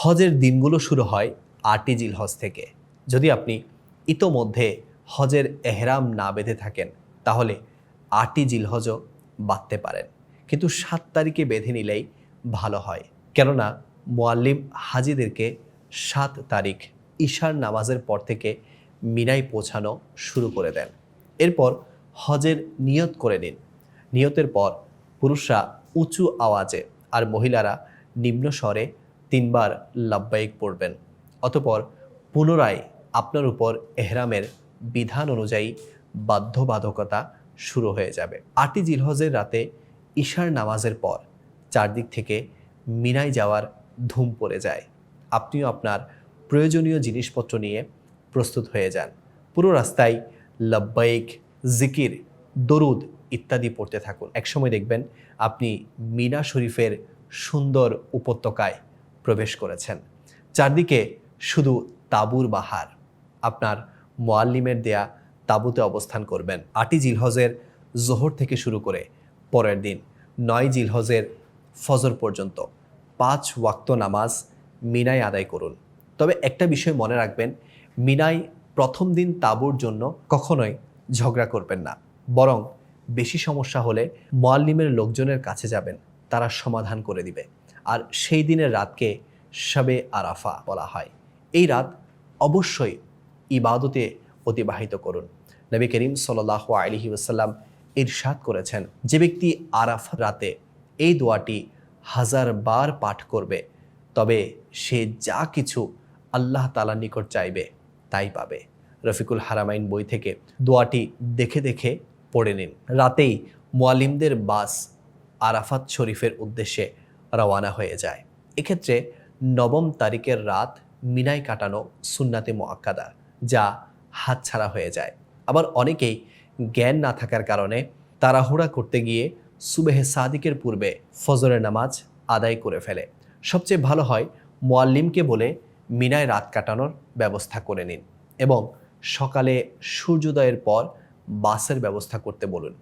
হজের দিনগুলো শুরু হয় আটই জিলহজ থেকে। যদি আপনি ইতোমধ্যে হজের এহরাম না বেঁধে থাকেন, তাহলে আটই জিলহজও বাঁধতে পারেন। কিন্তু সাত তারিখে বেঁধে নিলেই ভালো হয়। কেননা মোয়াল্লিম হাজিদেরকে সাত তারিখ ঈশার নামাজের পর থেকে মিনায় পৌঁছানো শুরু করে দেন। এরপর হজের নিয়ত করে নিন। নিয়তের পর পুরুষরা উঁচু আওয়াজে আর মহিলারা নিম্ন স্বরে তিনবার লাব্বাইক পড়বেন। অতপর পুনরায় আপনার উপর এহরামের বিধান অনুযায়ী বাধ্যবাধকতা শুরু হয়ে যাবে। আটই জিলহজের রাতে ঈশার নামাজের পর চারদিক থেকে মিনায় যাওয়ার ধুম পড়ে যায়। আপনিও আপনার প্রয়োজনীয় জিনিসপত্র নিয়ে প্রস্তুত হয়ে যান। পুরো রাস্তায় লব্বাইক জিকির, দরুদ ইত্যাদি পড়তে থাকুন। একসময় দেখবেন আপনি মিনা শরীফের সুন্দর উপত্যকায় প্রবেশ করেছেন। চারদিকে শুধু তাঁবুর বাহার। আপনার মোয়াল্লিমের দেয়া তাঁবুতে অবস্থান করবেন। আটই জিলহজের জোহর থেকে শুরু করে পরের দিন নয় জিলহজের ফজর পর্যন্ত পাঁচ ওয়াক্ত নামাজ মিনায় আদায় করুন। তবে একটা বিষয় মনে রাখবেন, মিনায় প্রথম দিন তাঁবুর জন্য কখনোই ঝগড়া করবেন না। বরং বেশি সমস্যা হলে মোয়াল্লিমের লোকজনের কাছে যাবেন, তারা সমাধান করে দিবে। আর সেই দিনের রাতকে শবে আরাফা বলা হয়। এই রাত অবশ্যই ইবাদতে অতিবাহিত করুন। নবী করিম সাল্লাহ আলহি ওসাল্লাম ইরশাদ করেছেন, যে ব্যক্তি আরাফা রাতে এই দোয়াটি হাজার বার পাঠ করবে, তবে সে যা কিছু আল্লাহ তালার নিকট চাইবে, তাই পাবে। রফিকুল হারামাইন বই থেকে দোয়াটি দেখে দেখে পড়ে নিন। রাতেই মোয়ালিমদের বাস আরাফাত শরীফের উদ্দেশ্যে রওয়ানা হয়ে যায়। এক্ষেত্রে নবম তারিখের রাত মিনায় কাটানো সুন্নাতে মোয়াক্কাদা যা হাতছাড়া হয়ে যায়। আবার অনেকেই জ্ঞান না থাকার কারণে তাড়াহুড়া করতে গিয়ে সুবেহে সাদিকের পূর্বে ফজরের নামাজ আদায় করে ফেলে। সবচেয়ে ভালো হয় মোয়াল্লিমকে বলে মিনায় রাত কাটানোর ব্যবস্থা করে নিন এবং সকালে সূর্যোদয়ের পর বাসের ব্যবস্থা করতে বলুন।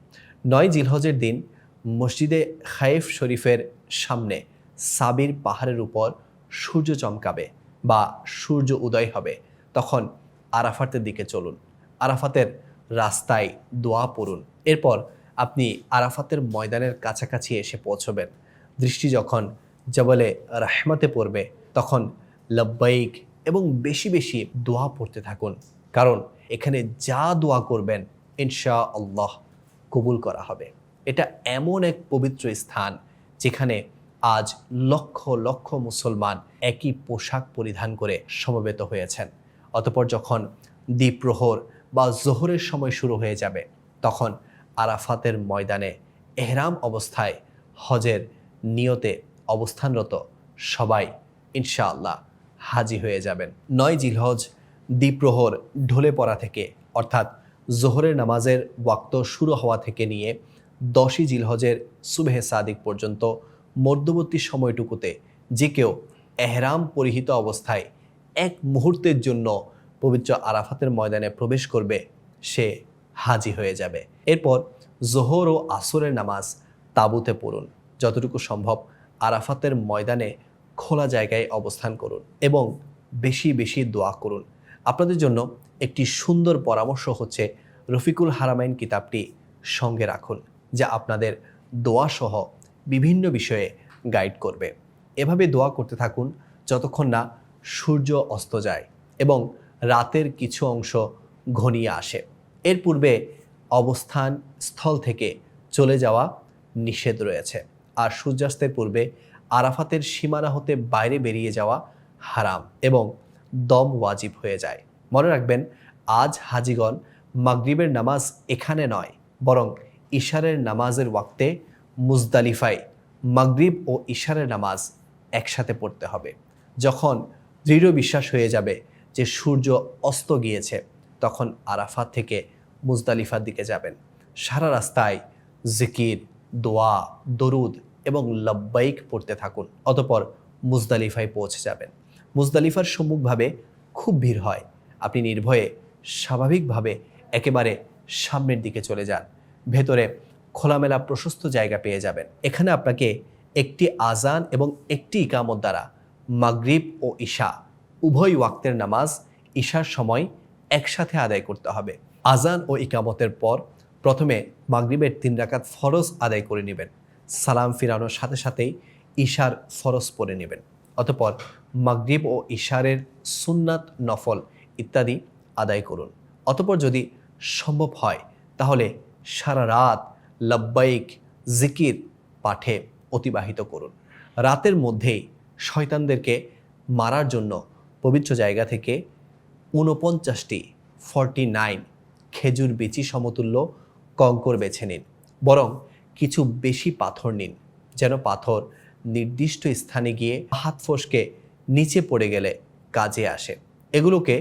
নয় জিলহজের দিন মসজিদে খায়েফ শরীফের সামনে সাবির পাহাড়ের উপর সূর্য চমকাবে বা সূর্য উদয় হবে। তখন আরাফাতের দিকে চলুন। আরাফাতের রাস্তায় দোয়া পড়ুন। এরপর আপনি আরাফাতের ময়দানের কাছাকাছি এসে পৌঁছবেন। দৃষ্টি যখন জবলে রাহমাতে পড়বে, তখন লব্বাইক এবং বেশি বেশি দোয়া পড়তে থাকুন। কারণ এখানে যা দোয়া করবেন ইনশা আল্লাহ কবুল করা হবে। এটা এমন এক পবিত্র স্থান যেখানে আজ লক্ষ লক্ষ মুসলমান একই পোশাক পরিধান করে সমবেত হয়েছেন। অতপর যখন দ্বীপ্রহর বা জোহরের সময় শুরু হয়ে যাবে, তখন আরাফাতের ময়দানে এহরাম অবস্থায় হজের নিয়তে অবস্থানরত সবাই ইনশাআল্লাহ হাজি হয়ে যাবেন। নয় জিলহজ দ্বীপ্রহর ঢলে পড়া থেকে, অর্থাৎ জোহরের নামাজের ওয়াক্ত শুরু হওয়া থেকে নিয়ে দশই জিলহজের সুবেহে সাদিক পর্যন্ত মধ্যবর্তী সময়টুকুতে যে কেউ এহরাম পরিহিত অবস্থায় এক মুহূর্তের জন্য পবিত্র আরাফাতের ময়দানে প্রবেশ করবে, সে হাজি হয়ে যাবে। এরপর জোহর ও আসরের নামাজ তাঁবুতে পড়ুন। যতটুকু সম্ভব আরাফাতের ময়দানে খোলা জায়গায় অবস্থান করুন এবং বেশি বেশি দোয়া করুন। আপনাদের জন্য একটি সুন্দর পরামর্শ হচ্ছে রফিকুল হারামাইন কিতাবটি সঙ্গে রাখুন। যা আপনাদের দোয়া সহ বিভিন্ন বিষয়ে গাইড করবে। এভাবে দোয়া করতে থাকুন যতক্ষণ না সূর্য অস্ত যায় এবং রাতের কিছু অংশ ঘনিয়ে আসে। এর পূর্বে অবস্থান স্থল থেকে চলে যাওয়া নিষেধ রয়েছে। আর সূর্যাস্তের পূর্বে আরাফাতের সীমানা হতে বাইরে বেরিয়ে যাওয়া হারাম এবং দম ওয়াজিব হয়ে যায়। মনে রাখবেন, আজ হাজিগণ মাগরিবের নামাজ এখানে নয়, বরং ইশারের নামাজের ওয়াক্তে মুজদালিফায় মাগরিব ও ইশারের নামাজ একসাথে পড়তে হবে। যখন দৃঢ় বিশ্বাস হয়ে যাবে যে সূর্য অস্ত গিয়েছে, তখন আরাফাত থেকে মুজদালিফার দিকে যাবেন। সারা রাস্তায় জিকির, দোয়া, দরুদ এবং লব্বাইক পড়তে থাকুন, অতপর মুজদালিফায় পৌঁছে যাবেন। মুজদালিফার সম্মুখভাবে খুব ভিড় হয়। আপনি নির্ভয়ে স্বাভাবিকভাবে একেবারে সামনের দিকে চলে যান। ভেতরে খোলামেলা প্রশস্ত জায়গা পেয়ে যাবেন। এখানে আপনাকে একটি আজান এবং একটি ইকামত দ্বারা মাগরিব ও ঈশা উভয় ওয়াক্তের নামাজ ঈশার সময় একসাথে আদায় করতে হবে। আজান ও ইকামতের পর প্রথমে মাগরিবের তিন রাকাত ফরজ আদায় করে নেবেন। সালাম ফিরানোর সাথে সাথেই ঈশার ফরজ পরে নেবেন। অতপর মাগরিব ও ঈশারের সুন্নাত নফল ইত্যাদি আদায় করুন। অতপর যদি সম্ভব হয়, তাহলে সারা রাত লব্বাইক জিকির পাঠে অতিবাহিত করুন। রাতের মধ্যেই শয়তানদেরকে মারার জন্য পবিত্র জায়গা থেকে ঊনপঞ্চাশটি ফর্টি নাইন খেজুর বেচি সমতুল্য কঙ্কর বেছে নিন। বরং কিছু বেশি পাথর নিন, যেন পাথর নির্দিষ্ট স্থানে গিয়ে হাত ফসকে নিচে পড়ে গেলে কাজে আসে। এগুলোকে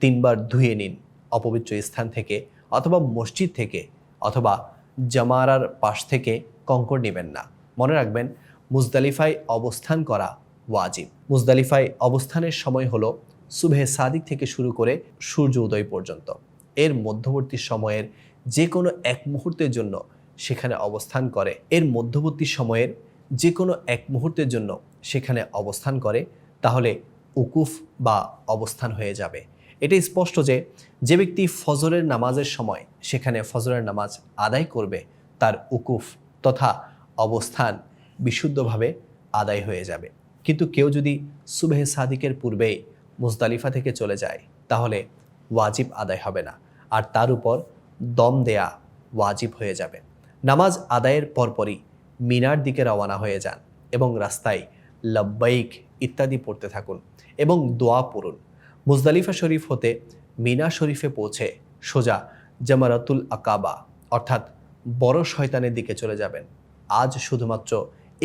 তিনবার ধুয়ে নিন। অপবিত্র স্থান থেকে অথবা মসজিদ থেকে অথবা জামারার পাশ থেকে কঙ্কর নেবেন না। মনে রাখবেন, মুজদালিফায় অবস্থান করা ওয়াজিব। মুজদালিফায় অবস্থানের সময় হলো সুবহে সাদিক থেকে শুরু করে সূর্য উদয় পর্যন্ত। এর মধ্যবর্তী সময়ের যে কোনো এক মুহূর্তের জন্য সেখানে অবস্থান করে। এর মধ্যবর্তী সময়ের যে কোনো এক মুহূর্তের জন্য সেখানে অবস্থান করে। তাহলে উকুফ বা অবস্থান হয়ে যাবে। এটা স্পষ্ট যে যে ব্যক্তি ফজরের নামাজের সময় সেখানে ফজরের নামাজ আদায় করবে, তার উকুফ তথা অবস্থান বিশুদ্ধভাবে আদায় হয়ে যাবে। কিন্তু কেউ যদি সুবেহ সাদিকের পূর্বেই মুজদালিফা থেকে চলে যায়, তাহলে ওয়াজিব আদায় হবে না। আর তার উপর দম দেয়া ওয়াজিব হয়ে যাবে। নামাজ আদায়ের পরপরই মিনার দিকে রওনা হয়ে যান এবং রাস্তায় লব্বাইক ইত্যাদি পড়তে থাকুন এবং দোয়া পড়ুন। মুজদালিফা শরীফ হতে মিনা শরীফে পৌঁছে সোজা জামারাতুল আকাবা, অর্থাৎ বড় শয়তানের দিকে চলে যাবেন। আজ শুধুমাত্র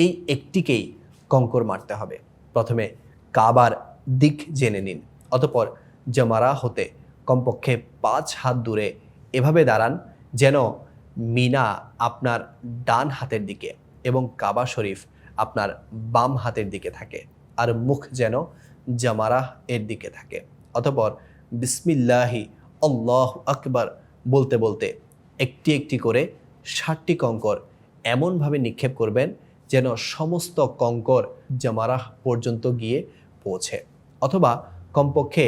এই একটিকেই কঙ্কর মারতে হবে। প্রথমে কাবার দিক জেনে নিন, অতপর জামারা হতে কমপক্ষে পাঁচ হাত দূরে এভাবে দাঁড়ান যেন মিনা আপনার ডান হাতের দিকে এবং কাবা শরীফ আপনার বাম হাতের দিকে থাকে, আর মুখ যেন জামারাহ এর দিকে থাকে। অতপর বিসমিল্লাহি, আল্লাহ আকবার বলতে বলতে একটি একটি করে ষাটটি কঙ্কর এমনভাবে নিক্ষেপ করবেন যেন সমস্ত কঙ্কর জামারাহ পর্যন্ত গিয়ে পৌঁছে অথবা কমপক্ষে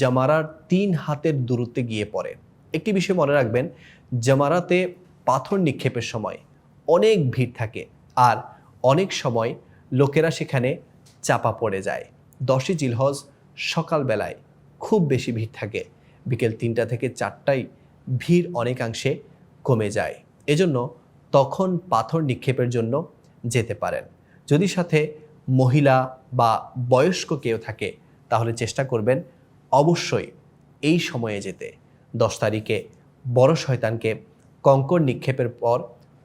জামারার তিন হাতের দূরত্বে গিয়ে পড়ে। একটি বিষয় মনে রাখবেন, জামারাতে পাথর নিক্ষেপের সময় অনেক ভিড় থাকে আর অনেক সময় লোকেরা সেখানে চাপা পড়ে যায়। দশই জিলহজ সকালবেলায় খুব বেশি ভিড় থাকে। বিকেল তিনটা থেকে চারটায় ভিড় অনেকাংশে কমে যায়। এজন্য তখন পাথর নিক্ষেপের জন্য যেতে পারেন। যদি সাথে মহিলা বা বয়স্ক কেউ থাকে, তাহলে চেষ্টা করবেন অবশ্যই এই সময়ে যেতে। দশ তারিখে বড় শয়তানকে কঙ্কর নিক্ষেপের পর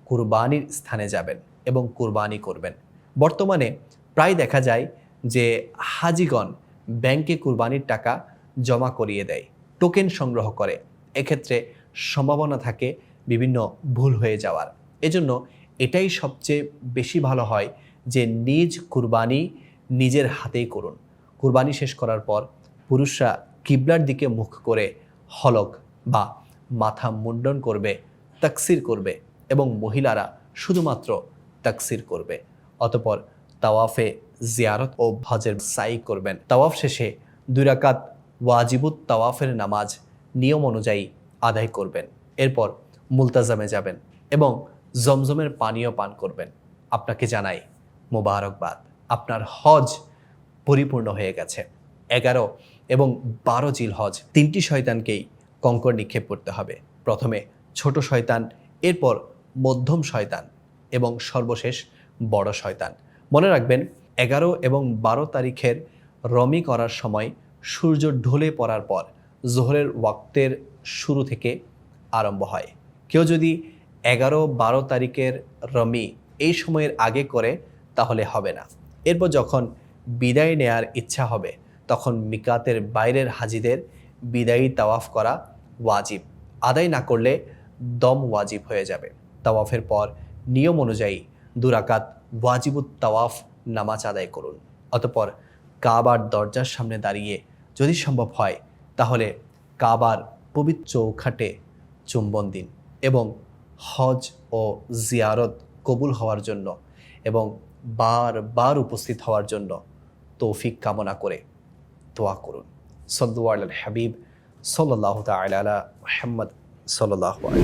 কুরবানির স্থানে যাবেন এবং কুরবানি করবেন। বর্তমানে প্রায় দেখা যায় যে হাজিগণ ব্যাংকে কুরবানির টাকা জমা করিয়ে দেয় টোকেন সংগ্রহ করে। এক্ষেত্রে সম্ভাবনা থাকে বিভিন্ন ভুল হয়ে যাওয়ার। এজন্য এটাই সবচেয়ে বেশি ভালো হয় যে নিজ কুরবানি নিজের হাতেই করুন। কুরবানি শেষ করার পর পুরুষরা কিবলার দিকে মুখ করে হলক বা মাথা মুন্ডন করবে, তাকসির করবে এবং মহিলারা শুধুমাত্র তাকসির করবে। অতপর তাওয়াফে জিয়ারত ও হজের সাই করবেন। তাওয়াফ শেষে দুই রাকাত ওয়াজিবুত তাওয়াফের নামাজ নিয়ম অনুযায়ী আদায় করবেন। এরপর মুলতাজামে যাবেন এবং জমজমের পানীয় পান করবেন। আপনাকে জানাই, মোবারকবাদ। আপনার হজ পরিপূর্ণ হয়ে গেছে। এগারো এবং বারো জিল হজ তিনটি শয়তানকেই কঙ্কর নিক্ষেপ করতে হবে। প্রথমে ছোট শয়তান, এরপর মধ্যম শয়তান এবং সর্বশেষ বড় শয়তান। মনে রাখবেন, এগারো এবং বারো তারিখের রমি করার সময় সূর্য ঢলে পড়ার পর জোহরের ওয়াক্তের শুরু থেকে আরম্ভ হয়। কেউ যদি এগারো বারো তারিখের রমি এই সময়ের আগে করে, তাহলে হবে না। এরপর যখন বিদায় নেয়ার ইচ্ছা হবে, তখন মিকাতের বাইরের হাজিদের বিদায়ী তাওয়াফ করা ওয়াজিব। আদায় না করলে দম ওয়াজিব হয়ে যাবে। তাওয়াফের পর নিয়ম অনুযায়ী দুরাকাত ওয়াজিবুত তাওয়াফ নামাজ আদায় করুন। অতপর কাবার দরজার সামনে দাঁড়িয়ে যদি সম্ভব হয়, তাহলে কাবার পবিত্র চৌখাটে চুম্বন দিন এবং হজ ও জিয়ারত কবুল হওয়ার জন্য এবং বারবার উপস্থিত হওয়ার জন্য তৌফিক কামনা করে দোয়া করুন। আল হাবিব সাল্লাহ তালা মোহাম্মদ সাল্লাহ আলী